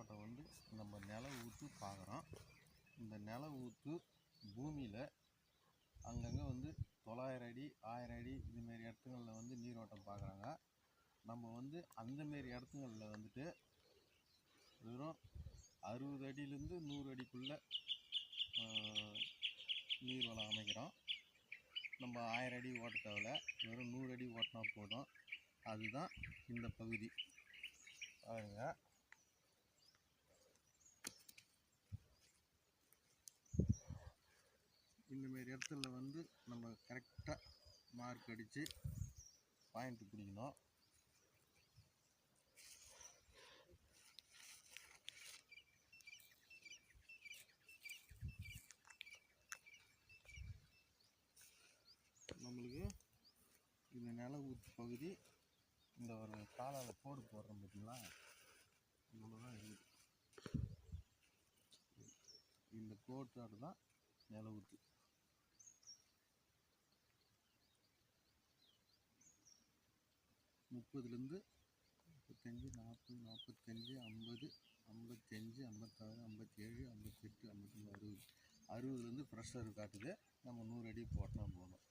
ஓட்டம் வந்து நம்ம நில ஊற்று பார்க்குறோம் இந்த நில ஊற்று பூமியில் அங்கங்கே வந்து தொள்ளாயிரம் அடி ஆயிரம் அடி இதுமாரி இடத்துங்களில் வந்து நீரோட்டம் பார்க்குறாங்க நம்ம வந்து அந்தமாரி இடத்துங்களில் வந்துட்டு வெறும் அறுபது அடியிலேருந்து நூறு அடிக்குள்ளே நீர்வளம் அமைக்கிறோம். நம்ம ஆயிரம் அடி ஓட்ட தேவையில்ல வெறும் நூறு அடி ஓட்டினா போதும். அதுதான் இந்த பகுதி. பாருங்கள் இந்தமாரி இடத்துல வந்து நம்ம கரெக்டாக மார்க் அடித்து பாயிண்ட் பிடிக்கணும். நம்மளுக்கு இந்த நில ஊத்து பகுதி இந்த ஒரு காலால் கோடு போடுறோம் பார்த்தீங்களா? இவ்வளோதான் இருக்குது இந்த கோட்டோடு தான் நில ஊற்று முப்பதுலேருந்து முப்பத்தஞ்சு நாற்பது நாற்பத்தஞ்சு ஐம்பது ஐம்பத்தஞ்சு ஐம்பத்தாறு ஐம்பத்தேழு ஐம்பத்தெட்டு ஐம்பத்தொம்பது அறுபது. அறுபதுலேருந்து ப்ரெஷர் காட்டுது நம்ம நூறு அடி போட்டோம் போகணும்.